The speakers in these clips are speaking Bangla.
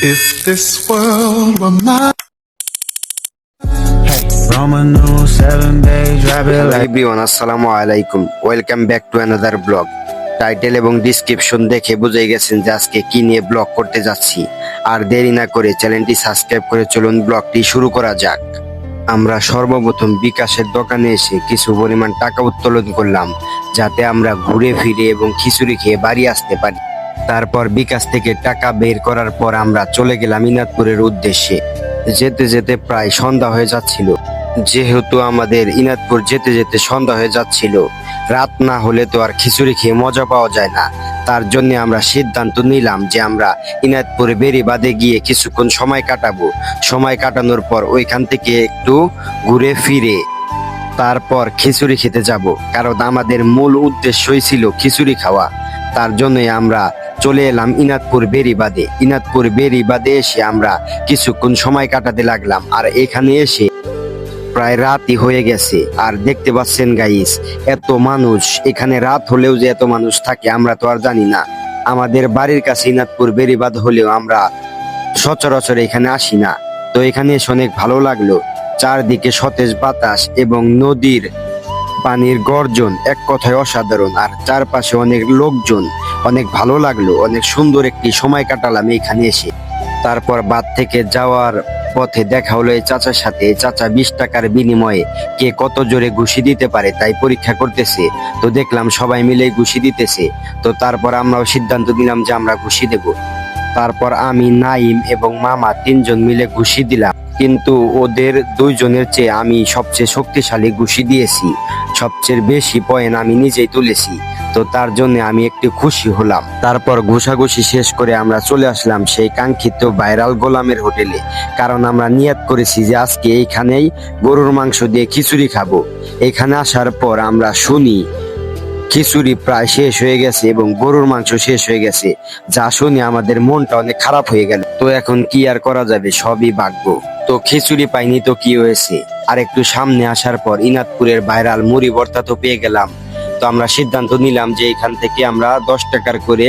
If this world were mine. Roman numeral seven days, rabbit hello like আসসালামু আলাইকুম welcome back to another blog title এবং ডিসক্রিপশন দেখে বুঝে গেছেন যে আজকে কি নিয়ে ব্লগ করতে যাচ্ছি। আর দেরি না করে চ্যানেলটি সাবস্ক্রাইব করে চলুন ব্লগটি শুরু করা যাক। আমরা সর্বপ্রথম বিকাশের দোকানে এসে কিছু পরিমাণ টাকা উত্তোলন করলাম যাতে আমরা ঘুরে ফিরে এবং খিচুড়ি খেয়ে বাড়ি আসতে পারি। তারপর বিকাশ থেকে টাকা বের করার পর আমরা চলে গেলাম ইনাদপুরের উদ্দেশ্যে। যেতে যেতে প্রায় সন্ধ্যা হয়ে যাচ্ছিল। যেহেতু আমাদের ইনাদপুর যেতে যেতে সন্ধ্যা হয়ে যাচ্ছিল, রাত না হলে তো আর খিচুড়ি খেয়ে মজা পাওয়া যায় না। তার জন্য আমরা সিদ্ধান্ত নিলাম যে আমরা ইনাদপুরে বেরিবাদে গিয়ে কিছুক্ষণ সময় কাটাবো। সময় কাটানোর পর ওইখান থেকে একটু ঘুরে ফিরে তারপর খিচুড়ি খেতে যাব। কারণ আমাদের মূল উদ্দেশ্যই ছিল খিচুড়ি খাওয়া। তার জন্যই আমরা চলে এলাম ইনাদপুর বেরিবাদে। ইনাদপুর বেরিবাদে এসে আমরা কিছুক্ষণ সময় কাটাতে লাগলাম আর এখানে এসে প্রায় রাতই হয়ে গেছে। আর দেখতে পাচ্ছেন গাইস এত মানুষ, এখানে রাত হলেও যে এত মানুষ থাকে আমরা তো আর জানি না। আমাদের বাড়ির কাছে ইনাদপুর বেরিবাদ হলেও আমরা সচরাচর এখানে আসি না। তো এখানে এসে অনেক ভালো লাগল। চারদিকে সতেজ বাতাস এবং নদীর পানির গর্জন, এক কথায় অসাধারণ। আর চারপাশে অনেক লোকজন অনেক ভালো লাগল, অনেক সুন্দর একটি সময় কাটালাম এখানে এসে। তারপর বাদ থেকে যাওয়ার পথে দেখা হলো এই চাচার সাথে। চাচা বিশ টাকার বিনিময়ে কে কত জোরে ঘুষি দিতে পারে তাই পরীক্ষা করতেছে। তো দেখলাম সবাই মিলে ঘুষি দিতেছে। তো তারপর আমরাও সিদ্ধান্ত দিলাম যে আমরা ঘুষি দেব। তারপর আমি, নাইম এবং মামা তিনজন মিলে ঘুষি দিলাম। কিন্তু ওদের দুইজনের চেয়ে আমি সবচেয়ে শক্তিশালী ঘুষি দিয়েছি। সবচেয়ে বেশি পয়েন্ট আমি নিজেই তুলেছি। তো তার জন্য আমি একটু খুশি হলাম। তারপর ঘুষাঘুষি শেষ করে আমরা চলে আসলাম সেই কাঙ্ক্ষিত ভাইরাল গোলামের হোটেলে। কারণ আমরা নিয়াত করেছি যে আজকে এইখানেই গরুর মাংস দিয়ে খিচুড়ি খাব। এখানে আসার পর আমরা শুনি খিচুড়ি প্রায় শেষ হয়ে গেছে এবং গরুর মাংস শেষ হয়ে গেছে। যা শুনে আমাদের মনটা অনেক খারাপ হয়ে গেল। তো এখন কি আর করা যাবে? সবই ভাগ্য। তো খিচুড়ি পাইনি তো কি হয়েছে? আর একটু সামনে আসার পর ইনাদপুরের ভাইরাল মুড়ি ভর্তা তো পেয়ে গেলাম। তো আমরা সিদ্ধান্ত নিলাম যে এখান থেকে আমরা দশ টাকার করে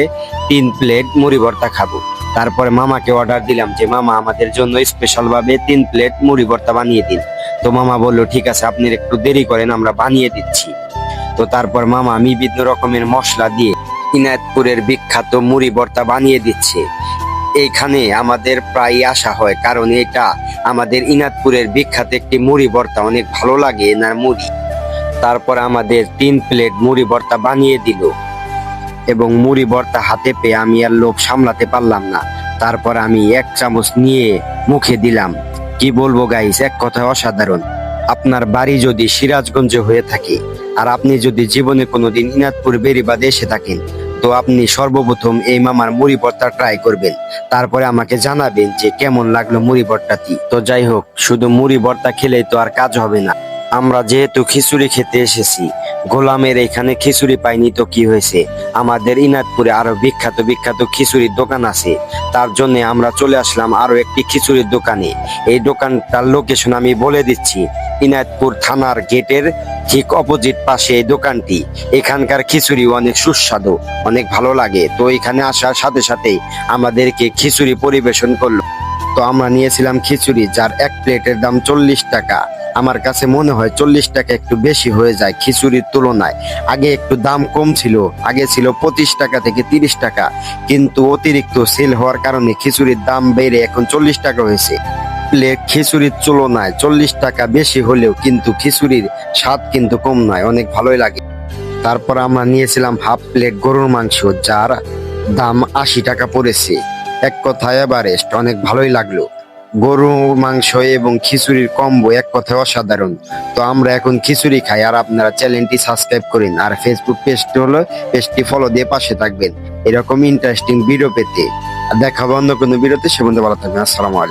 তিন প্লেট মুড়ি ভর্তা খাব। তারপরে মামাকে অর্ডার দিলাম যে, মামা, আমাদের জন্য স্পেশাল ভাবে তিন প্লেট মুড়ি ভর্তা বানিয়ে দিন। তো মামা বলল, ঠিক আছে আপনি একটু দেরি করেন, আমরা বানিয়ে দিচ্ছি। তো তারপর মামা আমি বিভিন্ন রকমের মশলা দিয়ে ইনায়তপুরের বিখ্যাত মুড়ি ভর্তা বানিয়ে দিচ্ছে। এইখানে আমাদের প্রায় আসা হয়, কারণ এটা আমাদের ইনাদপুরের বিখ্যাত একটি মুড়ি ভর্তা। অনেক ভালো লাগে এনার মুড়ি। তারপর আমাদের তিন প্লেট মুড়ি ভর্তা বানিয়ে দিল। এবং মুড়ি ভর্তা হাতে পেয়ে আমি আর লোভ সামলাতে পারলাম না। তারপর আমি এক চামচ নিয়ে মুখে দিলাম। কি বলব গাইস এক কথায় অসাধারণ। আপনার বাড়ি যদি সিরাজগঞ্জে হয়ে থাকে, আর আপনি যদি জীবনে কোনোদিন ইনাদপুর বেরিবাদে এসে থাকেন তো আপনি সর্বপ্রথম এই মামার মুড়ি ভর্তা ট্রাই করবেন। তারপরে আমাকে জানাবেন যে কেমন লাগল মুড়ি ভর্তাটি। তো যাই হোক, শুধু মুড়ি ভর্তা খেলেই তো আর কাজ হবে না। আমরা যেহেতু খিচুড়ি খেতে এসেছি, গোলামের এখানে খিচুড়ি পাইনি তো কি হয়েছে? আমাদের ইনাদপুরে আরও বিখ্যাত বিখ্যাত খিচুড়ির দোকান আছে। তার জন্য আমরা চলে আসলাম আরও একটি খিচুড়ির দোকানে। এই দোকানটার লোকেশন আমি বলে দিচ্ছি। ইনাদপুর থানার গেটের ঠিক অপোজিট পাশে এই দোকানটি। এখানকার খিচুড়ি অনেক সুস্বাদু, অনেক ভালো লাগে। তো এখানে আসার সাথে সাথে আমাদেরকে খিচুড়ি পরিবেশন করল। তো আমরা নিয়েছিলাম খিচুড়ি, যার এক প্লেটের দাম চল্লিশ টাকা। আমার কাছে মনে হয় চল্লিশ টাকা একটু বেশি হয়ে যায় খিচুড়ির তুলনায়। আগে একটু দাম কম ছিল, আগে ছিল পঁচিশ টাকা থেকে তিরিশ টাকা। কিন্তু অতিরিক্ত সেল হওয়ার কারণে খিচুড়ির দাম বেড়ে এখন চল্লিশ টাকা হয়েছে। প্লেট খিচুড়ির তুলনায় চল্লিশ টাকা বেশি হলেও কিন্তু খিচুড়ির স্বাদ কিন্তু কম নয়, অনেক ভালোই লাগে। তারপর আমরা নিয়েছিলাম হাফ প্লেট গরুর মাংস, যার দাম আশি টাকা পড়েছে। এক কথায় এভারেস্ট, অনেক ভালোই লাগল। গরু, মাংস এবং খিচুড়ির কম্বো এক কথায় অসাধারণ। তো আমরা এখন খিচুড়ি খাই, আর আপনারা চ্যানেলটি সাবস্ক্রাইব করেন, আর ফেসবুক পেজটি হলো, পেজটি ফলো দিয়ে পাশে থাকবেন। এরকম ইন্টারেস্টিং ভিডিও পেতে। দেখা অন্য কোনো ভিডিওতে সে বন্ধু ভালো থাকবেন, আসসালামু আলাইকুম।